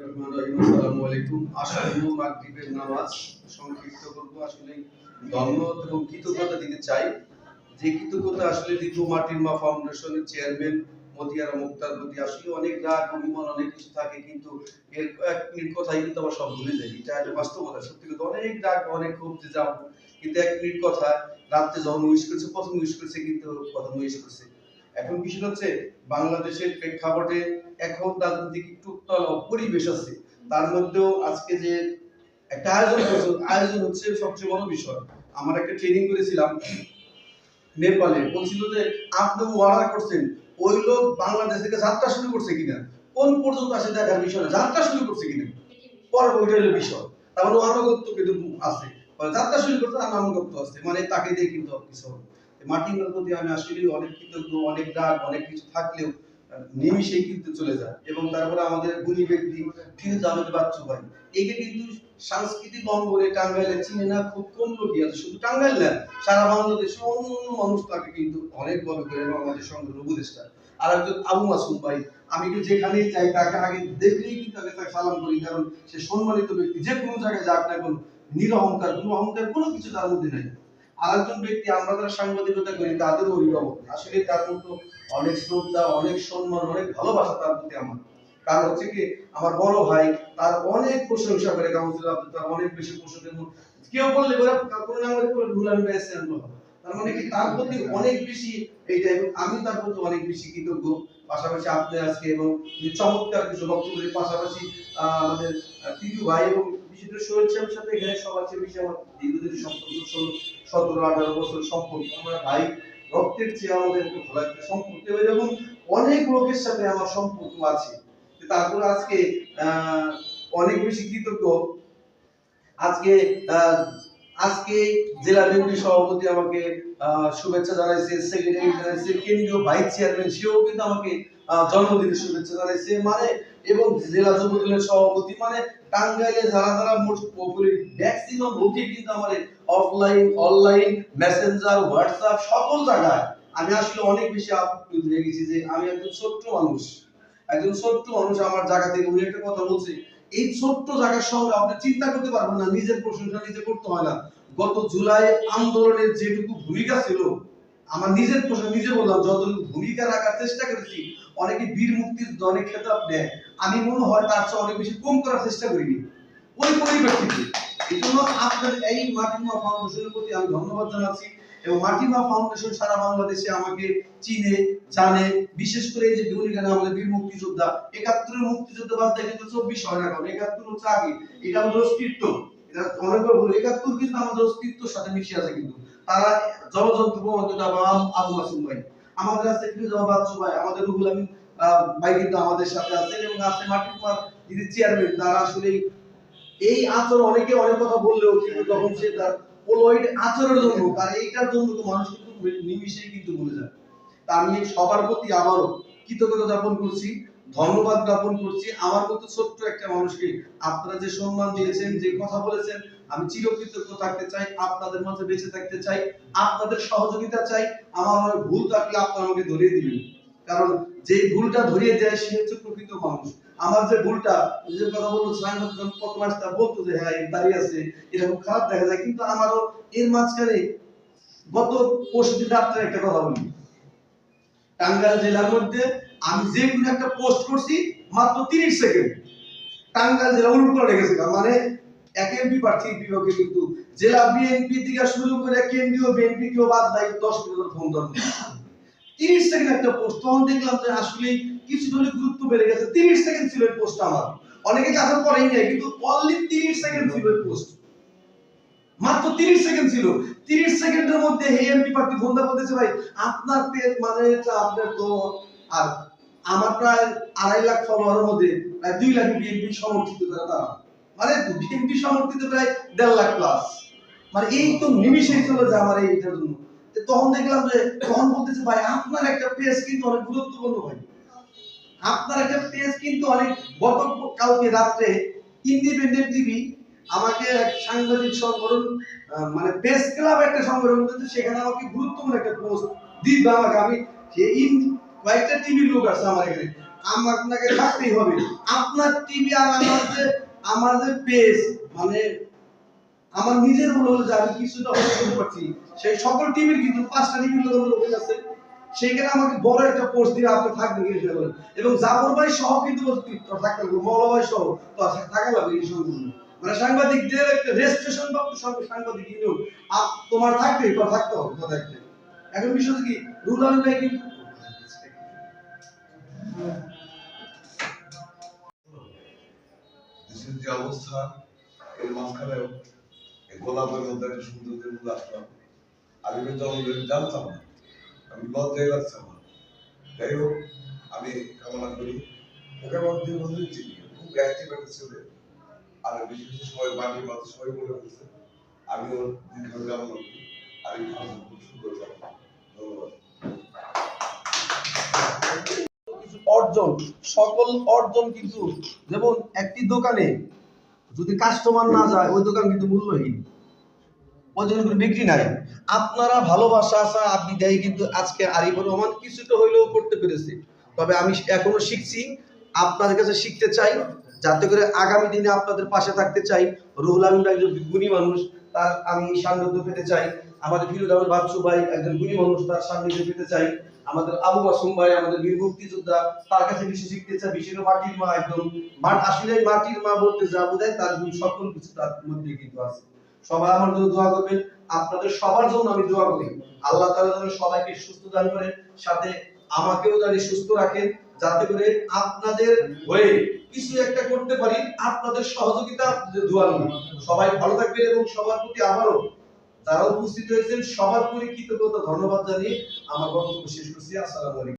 অনেক কিছু থাকে, কিন্তু এর এক মিনিট কথাই কিন্তু সব ভুলে যাই অনেক অনেক কিন্তু এক মিনিট কথা, রাত্রে যখন উইশ করেছে, প্রথম উইশ করেছে, কিন্তু প্রথম উইশ করেছে। এখন বিষয় হচ্ছে বাংলাদেশের প্রেক্ষাপটে এখন রাজনৈতিক একটু উত্তাল পরিবেশ আছে। তার মধ্যেও আজকে যে একটা আয়োজন আয়োজন হচ্ছে সবচেয়ে বড় বিষয়। আমার একটা ট্রেনিং করেছিলাম নেপালে। বলছিল যে, আপনি অর্ডার করছেন, ওই লোক বাংলাদেশ থেকে যাত্রা শুরু করছে কিনা? কোন পর্যন্ত আসে দেখার বিষয় না, যাত্রা শুরু করছে কিনা? পরে ওইটা বিষয়। তার মানে আনুগত্য কিন্তু আছে। যাত্রা শুরু করতে আর আনুগত্য আছে। মানে তাকে দিয়ে কিন্তু কিছু মার্টিনের প্রতি আমি আসলে অনেক কৃতজ্ঞ অনেক রাগ অনেক কিছু থাকলেও আহ, নিমিষেই কিন্তু চলে যায়। এবং তারপরে আমাদের গুণী ব্যক্তি ফিরোজ আহমেদ বাচ্চু ভাই একে কিন্তু সাংস্কৃতিক অঙ্গনে টাঙ্গাইলে চিনে না খুব কম লোকই আছে। শুধু টাঙ্গাইল না সারা বাংলাদেশে অন্য মানুষ তাকে কিন্তু অনেক বড় করে এবং আমাদের সংগ্রহ উপদেষ্টা। আর একজন আবু মাসুম ভাই আমি কিন্তু যেখানেই যাই তাকে আগে দেখলেই কিন্তু আগে তাকে সালাম করি কারণ সে সম্মানিত ব্যক্তি। যে কোনো জায়গায় যাক না কোনো নিরহংকার কোনো অহংকার কোনো কিছু তার মধ্যে নাই। আরেকজন ব্যক্তি আমরা যারা সাংবাদিকতা করি, তাদের অভিভাবক। আসলে তার মতো অনেক শ্রদ্ধা, অনেক সম্মান, অনেক ভালোবাসা তার প্রতি আমার। কারণ হচ্ছে কি, আমার বড় ভাই তার অনেক প্রশংসা করে তার অনেক বেশি প্রশংসা কেউ বললে বলে কোনো না বলে ভুল আমি পেয়েছি তার মানে কি, তার প্রতি অনেক বেশি এইটা, এবং আমি তার প্রতি অনেক বেশি কৃতজ্ঞ। পাশাপাশি আপনি আজকে এবং চমৎকার কিছু বক্তব্যের পাশাপাশি আমাদের তিজু ভাই এবং করে সোহেল সাহেবের সাথে এখানে সবার চেয়ে বেশি আমার দীর্ঘদিন সম্পর্ক ষোলো সতেরো, আঠারো বছর সম্পর্ক। আমরা ভাই রক্তের চেয়ে আমাদের একটু ভালো একটা সম্পর্ক। এরকম অনেক লোকের সাথে আমার সম্পর্ক আছে। তারপর আজকে অনেক বেশি কৃতজ্ঞ। আজকে আজকে জেলা বিএনপি সভাপতি আমাকে শুভেচ্ছা জানাইছে, সেক্রেটারি জানাইছে, কেন্দ্রীয় ভাইস চেয়ারম্যান, সেও কিন্তু আমাকে জন্মদিনের শুভেচ্ছা জানাইছে মানে এবং জেলা যুব দলের সভাপতি মানে টাঙ্গাইলে যারা যারা মোট পপুলার ম্যাক্সিমাম লোকই কিন্তু আমার অফলাইন অনলাইন মেসেঞ্জার হোয়াটসঅ্যাপ সকল জায়গায়। আমি আসলে অনেক বেশি আপ্লুত হয়ে গেছি যে আমি একজন ছোট্ট মানুষ। একজন ছোট্ট মানুষ আমার জায়গা থেকে উনি একটা কথা বলছে, এই ছোট্ট জায়গার সঙ্গে আপনি চিন্তা করতে পারবেন না, নিজের প্রশংসা নিজে করতে হয় না। গত জুলাই আন্দোলনের যেটুকু ভূমিকা ছিল, আমার নিজের প্রশ্ন নিজে বললাম যতটুকু ভূমিকা রাখার চেষ্টা করেছি অনেকে বীর মুক্তির অনেক খেতাব দেয়। আমি মনে হয় তার চেয়ে অনেক বেশি কম করার চেষ্টা করিনি। ওই পরিপ্রেক্ষিতে এই জন্য আপনার এই মাটিমা ফাউন্ডেশনের প্রতি আমি ধন্যবাদ জানাচ্ছি এবং মাটিমা ফাউন্ডেশন সারা বাংলাদেশে আমাকে চিনে, জানে। বিশেষ করে এই যে গুণিগান আমাদের বীর মুক্তিযোদ্ধা, একাত্তরের মুক্তিযুদ্ধ বাদ দিয়ে কিন্তু চব্বিশ হয় না কারণ একাত্তর হচ্ছে আগে। এটা আমাদের অস্তিত্ব। এটা অনেকবার বলি, একাত্তর কিন্তু আমাদের অস্তিত্বর সাথে মিশে আছে কিন্তু। তারা জলযন্ত্র আবু মাসুম ভাই। আমাদের জমা বাচ্চু ভাই, আমাদের রুহুল আমিন ভাই কিন্তু আমাদের সাথে আছেন এবং আছে মাটির কুমার, যিনি চেয়ারম্যান তারা আসলে এই আচরণ, অনেকে অনেক কথা বললেও কিন্তু যখন সে তার পোলয়েড আচরণের জন্য, তার এইটার জন্য তো মানুষ কিন্তু নিমিশেই কিন্তু ভুলে যায়। তা আমি সবার প্রতি আবারও কৃতজ্ঞতা জ্ঞাপন করছি, ধন্যবাদ জ্ঞাপন করছি। আমার মতো ছোট্ট একটা মানুষকে আপনারা যে সম্মান দিয়েছেন, যে কথা বলেছেন আমি চিরকৃতজ্ঞ থাকতে চাই, আপনাদের মাঝে বেঁচে থাকতে চাই, আপনাদের সহযোগিতা চাই, আমার হয় ভুল থাকলে আপনারা আমাকে ধরিয়ে দিবেন। কারণ যে ভুলটা ধরিয়ে দেয়, সে হচ্ছে প্রকৃত মানুষ। আমার যে ভুলটা যে কথা বলল সাইমন যখন প্রথম আসতে বলতো যে হ্যাঁ দাঁড়িয়ে আছে, এরকম খারাপ দেখা যায়। কিন্তু আমারও এর মাঝখানে গত পরশু রাত্রে একটা কথা বলি। টাঙ্গাইল জেলার মধ্যে আমি যে একটা পোস্ট করছি, মাত্র তিরিশ সেকেন্ড টাঙ্গাইল জেলা উল্টো রেখেছে মানে এক এমপি প্রার্থী বিভাগে কিন্তু জেলা বিএনপি থেকে শুরু করে কেন্দ্রীয় বিএনপি কেউ বাদ দেয় দশ মিনিট ফোন ধরুন তিরিশ সেকেন্ড একটা পোস্ট তখন দেখলাম যে আসলে কিছু হলে গুরুত্ব বেড়ে গেছে। তিরিশ সেকেন্ড ছিল পোস্ট আমার। অনেকে কাছে পড়েই নাই, কিন্তু অনলি তিরিশ সেকেন্ড ছিল পোস্ট মাত্র তিরিশ সেকেন্ড ছিল। তিরিশ সেকেন্ডের মধ্যে হে এমপি প্রার্থী ফোন দা বলতেছে, ভাই, আপনার পেজ মানে আপনার তো আর আমার প্রায় আড়াই লাখ ফলোয়ারের মধ্যে, প্রায় দুই লাখ বিএনপি সমর্থিত তারা তারা। মানে বিএনপি সমর্থিত প্রায় দেড় লাখ প্লাস মানে এই তো নিমিশেই চলে যায় আমার এইটার জন্য। তখন দেখলাম যে, তখন বলতেছে, ভাই, আপনার একটা পেজ কিন্তু অনেক গুরুত্বপূর্ণ ভাই। আপনার একটা পেজ কিন্তু অনেক গত কালকে রাত্রে ইন্ডিপেন্ডেন্ট টিভি আমাকে এক সাংবাদিক সংগঠন মানে প্রেস ক্লাব একটা সংগঠন করেছে সেখানে আমাকে গুরুত্বপূর্ণ একটা পোস্ট দিবে আমাকে। আমি সেই ইন, কয়েকটা টিভি লোক আছে আমার এখানে। আপনাকে থাকতেই হবে। আপনার টিভি আর আমার যে আমার যে পেজ মানে আমার নিজের হলো যে আমি কিছুটা হলে করতে পারছি সেই সকল টিভির কিন্তু পাঁচটা টিভির লোকের আছে সেইখানে আমাকে বড় একটা পোস্ট দিয়ে আপনি থাকবেন বলেন। এবং জাফর ভাই সহ কিন্তু থাকতে লাগবে মৌলা ভাই সহ, তো থাকা লাগবে এই সঙ্গে মানে সাংবাদিকদের একটা রেজিস্ট্রেশন বা সাংবাদিক ইউনিয়ন তোমার থাকতেই তো থাকতে হবে তো থাকতে এখন বিষয় কি রুল আলম ভাই কিন্তু যে অবস্থা, এর মাঝখানেও এই গোলাপের মধ্যে একটা সৌন্দর্যের মধ্যে আসলাম। আমি কিন্তু আমাদের জানতাম না। আমি লজ্জায় লাগছে আমার। যাই হোক, আমি কামনা করি। ওকে আমার চিনি খুব অ্যাক্টিভ একটা ছেলে। আর বিশেষ সবাই বাড়ির মাঝে সবাই বলে ফেলছে। আমি ওর দীর্ঘ কামনা আর খুব সুন্দর ধন্যবাদ। অর্জন, সকল অর্জন কিন্তু যেমন একটি দোকানে যদি কাস্টমার না যায়, ওই দোকান কিন্তু মূল্যহীন। বিক্রি নাই। আপনারা ভালোবাসা আসা আপনি দেয় কিন্তু আজকে আরিফুর রহমান কিছুটা হইলেও করতে পেরেছে। তবে আমি এখনও শিখছি, আপনাদের কাছে শিখতে চাই, যাতে করে আগামী দিনে আপনাদের পাশে থাকতে চাই। রুহুল একজন গুণী মানুষ, তার আমি সান্নিধ্য পেতে চাই। আমাদের ফিরুদ আহমেদ বাচ্চু ভাই একজন গুণী মানুষ, তার সান্নিধ্য পেতে চাই। আমাদের আবু মাসুম ভাই, আমাদের বীর মুক্তিযোদ্ধা, তার কাছে কিছু শিখতে চাই বিশেষ মাটির মা একদম। মাঠ আসলে মাটির মা বলতে যা বোঝায় তার গুণ সকল কিছু তার মধ্যে কিন্তু আছে। সবাই আমার জন্য দোয়া করবেন। আপনাদের সবার জন্য আমি দোয়া করি। আল্লাহ তাআলা যেন সবাইকে সুস্থ দান করেন, সাথে আমাকেও জানি সুস্থ রাখেন, যাতে করে আপনাদের হয়ে কিছু একটা করতে পারি, আপনাদের সহযোগিতা দোয়া সবাই ভালো থাকবেন এবং সবার প্রতি আবারও যারা উপস্থিত হয়েছেন। সবার প্রতি কৃতজ্ঞতা ধন্যবাদ জানিয়ে আমার বক্তব্য শেষ করছি। আসসালামু আলাইকুম।